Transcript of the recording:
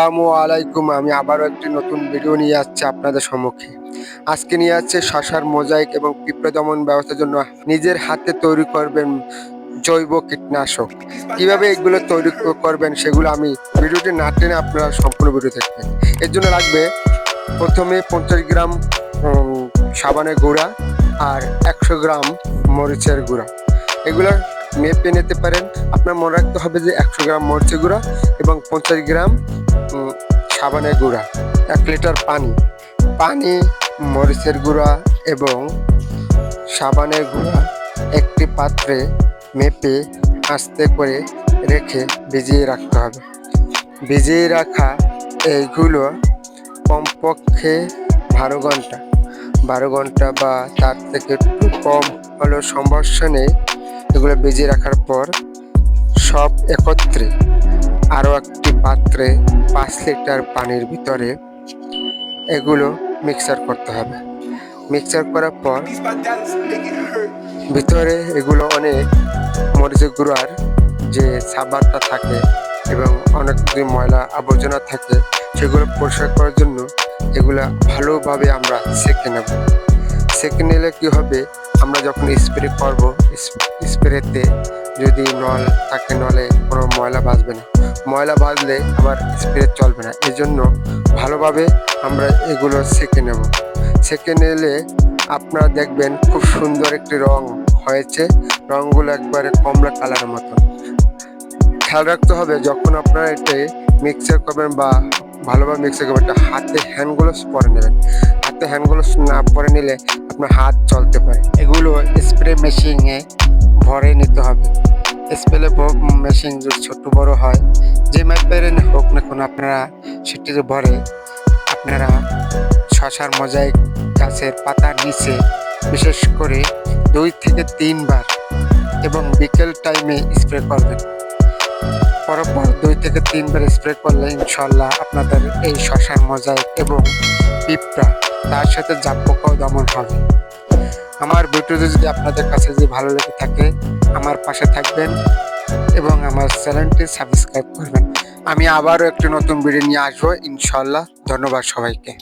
আসসালামু আলাইকুম। আমি আবারও একটি নতুন ভিডিও নিয়ে আসছি আপনাদের সম্মুখে। আজকে নিয়ে আসছে শশার মোজাইক এবং পিঁপড়ে দমন ব্যবস্থার জন্য নিজের হাতে তৈরি করবেন জৈব কীটনাশক। কীভাবে এগুলো তৈরি করবেন সেগুলো আমি ভিডিওটি না টেনে আপনারা সম্পূর্ণ ভিডিও দেখবেন। এর জন্য লাগবে প্রথমে পঞ্চাশ গ্রাম সাবানের গুঁড়া আর একশো গ্রাম মরিচের গুঁড়া। এগুলো মেপে নিতে পারেন। আপনার মনে রাখতে হবে যে একশো গ্রাম মরিচের গুঁড়া এবং পঞ্চাশ গ্রাম সাবানের গুঁড়া, এক লিটার পানি পানি, মরিচের গুঁড়া এবং সাবানের গুঁড়া একটি পাত্রে মেপে আস্তে করে রেখে ভিজিয়ে রাখতে হবে। ভিজিয়ে রাখা এইগুলো কমপক্ষে বারো ঘণ্টা। বারো ঘণ্টা বা তার থেকে একটু কম হলো সমস্যা নেই। এগুলো ভিজিয়ে রাখার পর সব একত্রে আরও একটি পাত্রে পাঁচ লিটার পানির ভিতরে এগুলো মিক্সার করতে হবে মিক্সার করার পর. ভিতরে এগুলো অনেক মরিচের গুঁড়ার যে সাবারটা থাকে এবং অনেক যে ময়লা আবর্জনা থাকে সেগুলো পরিষ্কার করার জন্য এগুলো ভালোভাবে আমরা সেঁকে নেব সেঁকে নিলে কী হবে আমরা যখন স্প্রে করব স্প্রেতে যদি নল থাকে নলে কোনো ময়লা বাঁচবে না। ময়লা বাঁধলে আবার স্প্রে চলবে না। এই জন্য ভালোভাবে আমরা এগুলো সেঁকে নেব। সেঁকে নিলে আপনারা দেখবেন খুব সুন্দর একটি রং হয়েছে। রংগুলো একবারে কমলা কালার মতো খেয়াল রাখতে হবে, যখন আপনারা এটি মিক্সার করবেন বা ভালোভাবে মিক্সার করবেন, এটা হাতে হ্যান্ড গ্লোভস পরে নেবেন। হাতে হ্যান্ড গ্লোভস না পরে নিলে আপনার হাত চলতে পারে। এগুলো স্প্রে মেশিনে ভরে নিতে হবে। স্প্রে মেশিন ছোট বড় হয়, যে ম্যাপের হোক না কোনো আপনারা সেটিতে ভরে আপনারা শশার মোজাইক গাছের পাতার নিচে বিশেষ করে দুই থেকে তিনবার এবং বিকেল টাইমে স্প্রে করবেন। পরপর দুই থেকে তিনবার স্প্রে করলে ইনশাল্লাহ আপনাদের এই শশার মোজাইক এবং পিঁপড়া তার সাথে জাপ পোকাও দমন হবে। আমার ভিডিওটি যদি আপনাদের কাছে যদি ভালো লেগে থাকে, আমার পাশে থাকবেন এবং আমার চ্যানেলটি সাবস্ক্রাইব করবেন। আমি আবারও একটি নতুন ভিডিও নিয়ে আসব। ইনশাল্লাহ ধন্যবাদ সবাইকে।